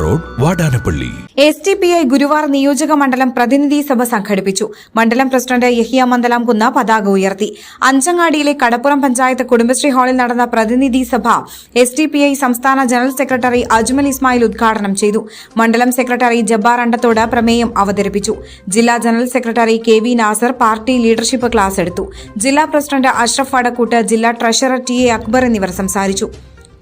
Road Vadanappally. S D P I Guruvar നിയോജക മണ്ഡലം പ്രതിനിധി സഭ സംഘടിപ്പിച്ചു. മണ്ഡലം പ്രസിഡന്റ് യഹിയ മന്ദലാം കുന്ന പതാക ഉയർത്തി. അഞ്ചങ്ങാടിയിലെ കടപ്പുറം പഞ്ചായത്ത് കുടുംബശ്രീ ഹാളിൽ നടന്ന പ്രതിനിധി സഭ എസ് ടി പി ഐ സംസ്ഥാന ജനറൽ സെക്രട്ടറി അജ്മൽ ഇസ്മായിൽ ഉദ്ഘാടനം ചെയ്തു. മണ്ഡലം സെക്രട്ടറി ജബ്ബാർ അണ്ടത്തോട് പ്രമേയം അവതരിപ്പിച്ചു. ജില്ലാ general secretary K V Nasar party leadership class എടുത്തു. ജില്ലാ പ്രസിഡന്റ് അഷ്റഫ് വടക്കൂട്ട് ജില്ലാ ട്രഷറർ ടി എ അക്ബർ എന്നിവർ സംസാരിച്ചു.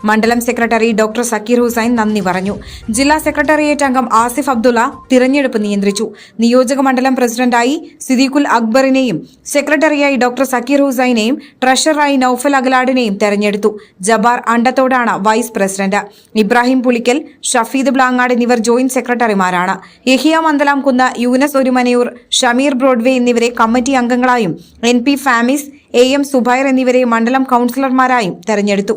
മണ്ഡലം സെക്രട്ടറി ഡോക്ടർ സക്കീർ ഹുസൈൻ നന്ദി പറഞ്ഞു. ജില്ലാ സെക്രട്ടേറിയറ്റ് അംഗം ആസിഫ് അബ്ദുള്ള തിരഞ്ഞെടുപ്പ് നിയന്ത്രിച്ചു. നിയോജക മണ്ഡലം പ്രസിഡന്റായി സിദ്ദീഖുൽ അക്ബറിനെയും സെക്രട്ടറിയായി ഡോക്ടർ സക്കീർ ഹുസൈനെയും ട്രഷററായി നൌഫൽ അഗലാഡിനെയും തെരഞ്ഞെടുത്തു. ജബാർ അണ്ടത്തോടാണ് വൈസ് പ്രസിഡന്റ്. ഇബ്രാഹിം പുളിക്കൽ ഷഫീദ് ബ്ലാങ്ങാട് എന്നിവർ ജോയിന്റ് സെക്രട്ടറിമാരാണ്. യഹിയ മന്ദലാം കുന്ന് യൂനസ് ഒരുമനയൂർ ഷമീർ ബ്രോഡ്വേ എന്നിവരെ committee അംഗങ്ങളായും N P Famis A M Zubair എന്നിവരെ മണ്ഡലം കൌൺസിലർമാരായും തെരഞ്ഞെടുത്തു.